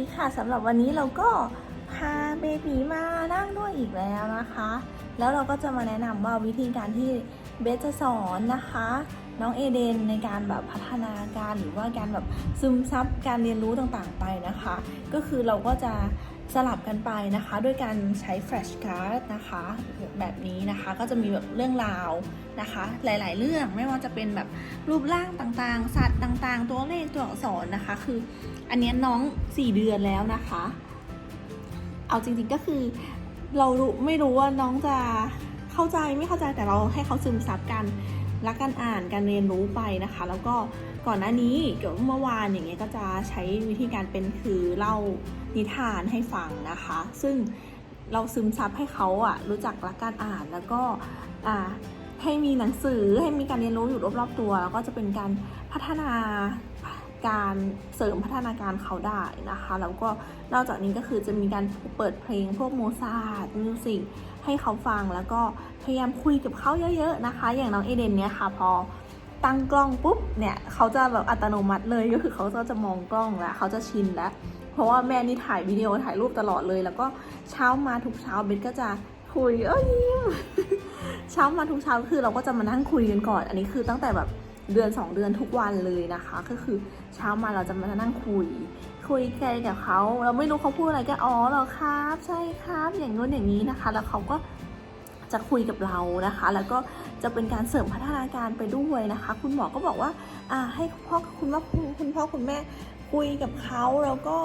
ดีค่ะสำหรับวันนี้เราก็พาเบบีมานั่งด้วยอีกแล้วนะคะ แล้วเราก็จะมาแนะนำว่าวิธีการที่เบสจะสอนนะคะ น้องเอเดนในการแบบพัฒนาการหรือว่าการแบบซึมซับการเรียนรู้ต่างๆไปนะคะ ก็คือเราก็จะ สลับกันไปนะคะด้วยการใช้แฟลชการ์ดนะคะแบบนี้นะคะก็จะมีแบบเรื่องราวนะคะ หลาย ๆ เรื่องไม่ว่าจะเป็นแบบรูปร่างต่างๆ สัตว์ต่างๆ ตัวเลขตัวอักษรนะคะ คืออันนี้น้อง 4 เดือนแล้วนะคะ เอาจริง ๆก็คือเรารู้ไม่รู้ว่าน้องจะเข้าใจไม่เข้าใจแต่เราให้เขาซึมซับกัน รักการอ่านการเรียนรู้ไปนะคะ แล้วก็ก่อนหน้านี้เกี่ยวกับเมื่อวานอย่างเงี้ยก็จะใช้วิธีการเป็นคือเล่านิทานให้ฟังนะคะ ซึ่งเราซึมซับให้เขาอะรู้จักรักการอ่านแล้วก็อ่าให้มีหนังสือให้มีการเรียนรู้อยู่รอบๆตัว แล้วก็จะเป็นการพัฒนา การเสริมพัฒนาการเขาได้นะคะ แล้วก็นอกจากนี้ก็คือจะมีการเปิดเพลงพวกโมซาร์ทมิวสิกให้เขาฟังแล้วก็พยายามคุยกับเขาเยอะๆนะคะ อย่างน้องเอเดนเนี่ยค่ะพอตั้งกล้องปุ๊บเนี่ยเขาจะแบบอัตโนมัติเลยก็คือเขาก็จะมองกล้องแล้วเขาจะชินแล้วเพราะว่าแม่นี่ถ่ายวิดีโอถ่ายรูปตลอดเลย แล้วก็เช้ามาทุกเช้าเบสก็จะคุยเอ้ยยิ้มเช้ามาทุกเช้าคือเราก็จะมานั่งคุยกันก่อน อันนี้คือตั้งแต่แบบ เดือน 2 เดือนทุกวันเลยนะคะ ก็คือเช้ามาเราจะมานั่งคุย คุยกันกับเขา เราไม่รู้เขาพูดอะไรก็อ๋อเหรอครับ ใช่ครับ อย่างนู้นอย่างนี้นะคะ แล้วเขาก็จะคุยกับเรานะคะ แล้วก็จะเป็นการเสริมพัฒนาการไปด้วยนะคะ คุณหมอก็บอกว่าอ่าให้พ่อคุณว่าคุณคุณพ่อคุณแม่คุยกับเขาแล้วก็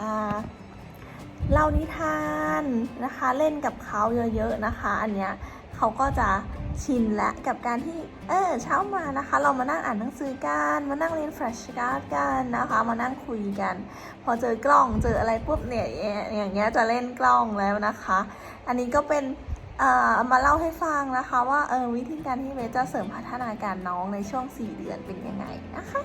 อ่าเล่านิทานนะคะ เล่นกับเขาเยอะๆนะคะ อันเนี้ย เขาก็จะชินและกับการที่เออเช้ามานะคะ เรามานั่งอ่านหนังสือกันมานั่งเรียนแฟลชการ์ดกันนะคะ มานั่งคุยกัน พอเจอกล้องเจออะไรปุ๊บเนี่ยอย่างเงี้ยจะเล่นกล้องแล้วนะคะ อันนี้ก็เป็นมาเล่าให้ฟังนะคะ ว่าเออวิธีการที่เบสจะเสริมพัฒนาการน้องในช่วง 4 เดือนเป็นยังไงนะคะ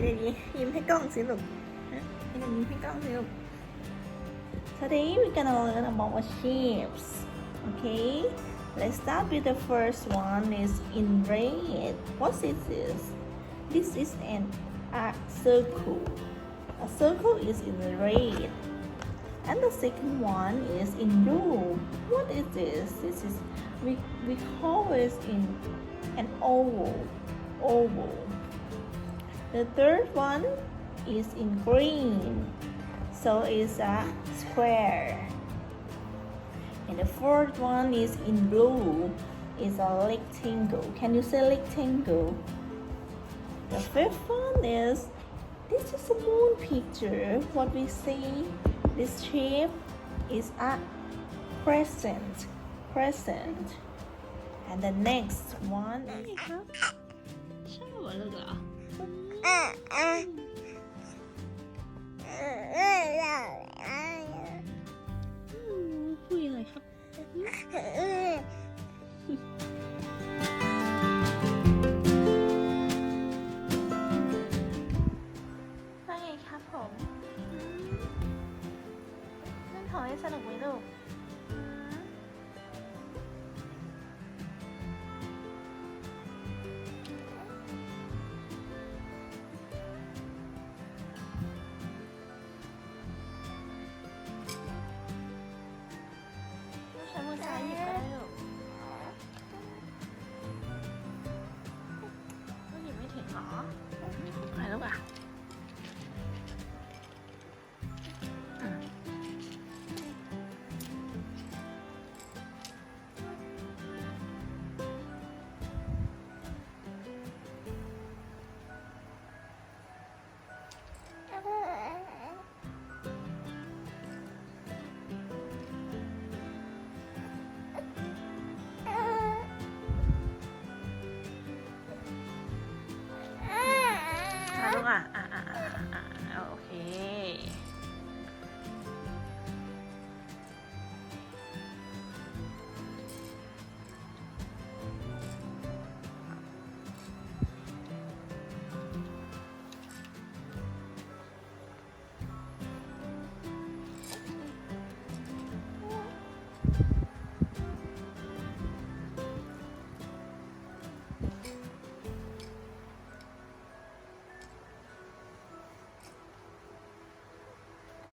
เดี๋ยวนี้ยิ้มให้กล้องสิลูก Today we're gonna learn about shapes. Okay, let's start with the first one is in red. What is this? This is an a circle. A circle is in red. And the second one is in blue. What is this? This is we we call it in an oval. Oval. The third one is in green, so it's a square. And the fourth one is in blue, it's a rectangle. Can you say rectangle? The fifth one is this is a moon picture. What we see, this shape is a crescent. Crescent. And the next one. 上我了，哥。 เล่นของ